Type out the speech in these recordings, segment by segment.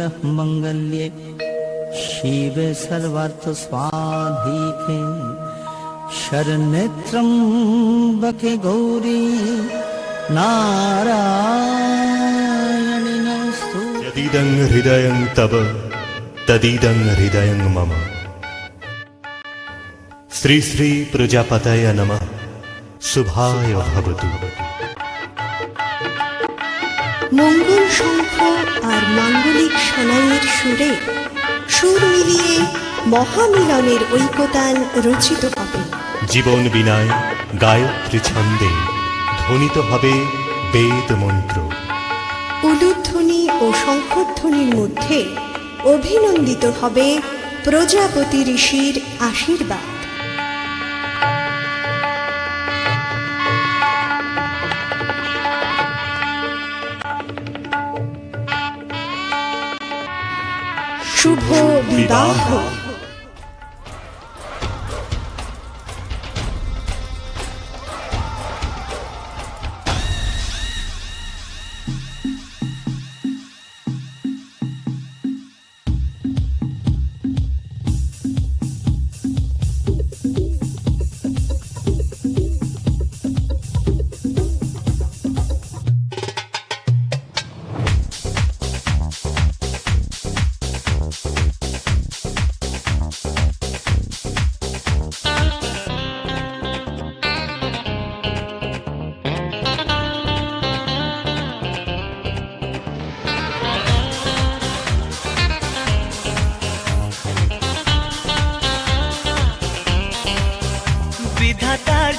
मङ्गलः मङ्गल्ये शिवे सर्वार्थस्वाधीके शरनेत्रम्बके गौरी। नारायणिनस्तु यदिदं हृदयं तव तदिदं श्री श्री प्रजापतय नमः। शुभाय भवतु। মঙ্গল শঙ্খ আর মাঙ্গলিক সানাইয়ের সুরে সুর মিলিয়ে মহামিলনের ঐকতান রচিত হবে। জীবন বিনায় গায়ত্রী ছন্দে ধ্বনিত হবে বেদ মন্ত্র। উলুধ্বনি ও শঙ্খধ্বনির মধ্যে অভিনন্দিত হবে প্রজাপতি ঋষির আশীর্বাদ। 殊途，比达。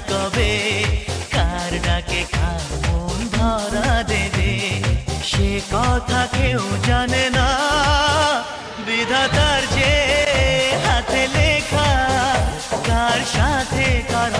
কবে? কার ডাকে কামন ধরা দেবে? সে কথা কেউ জানে না। বিধাতার যে হাতে লেখা, কার সাথে কার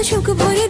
but you could put it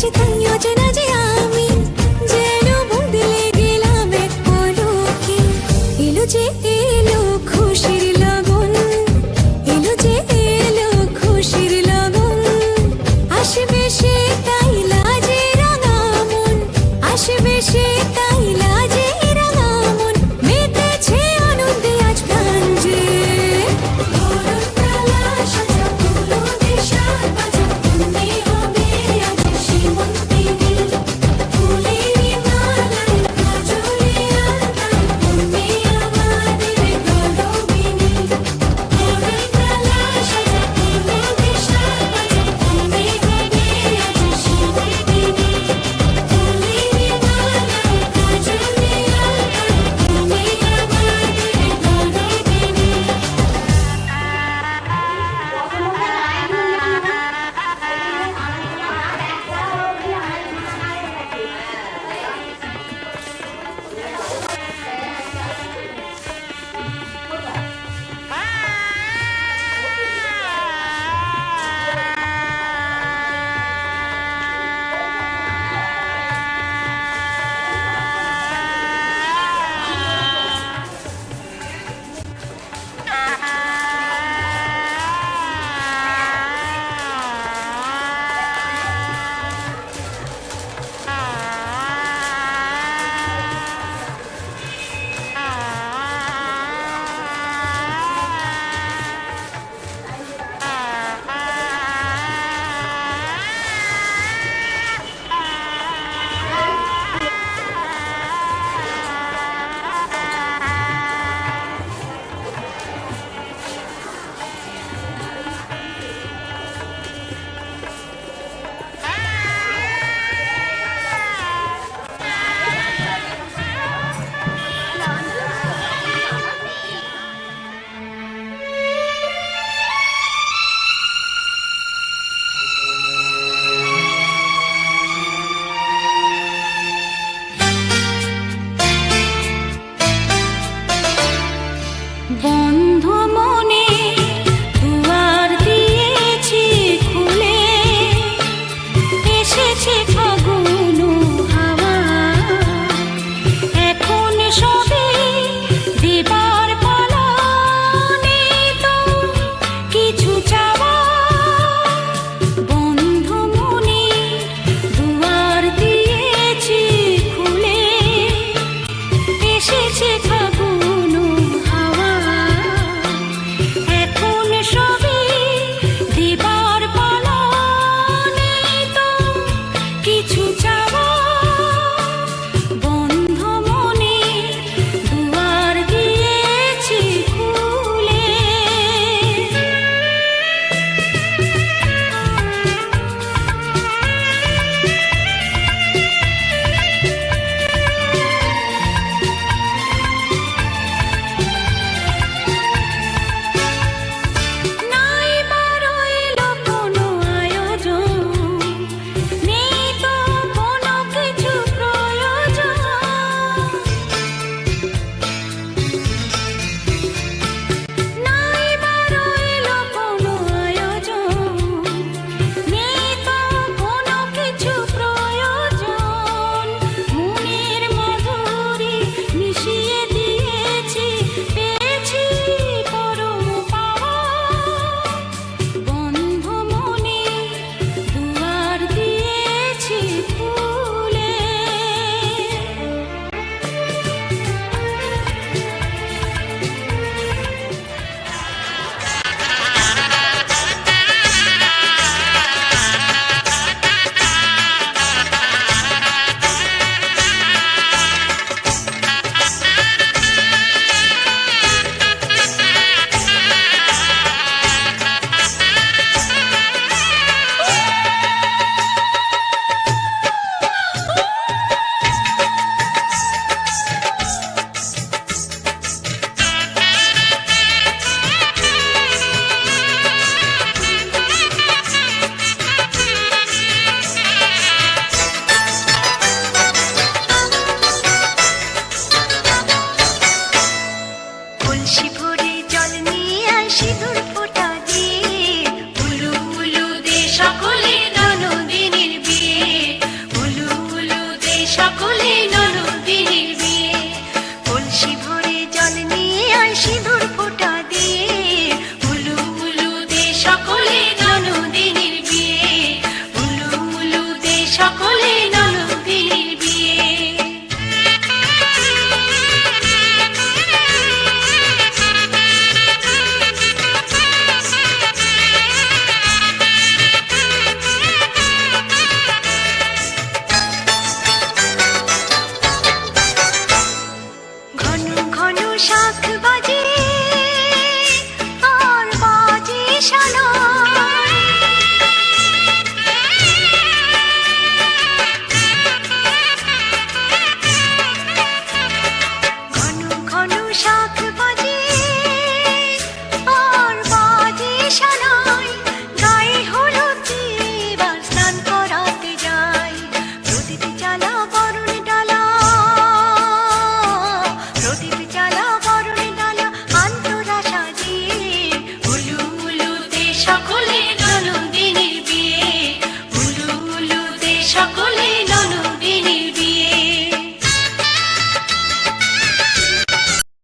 记得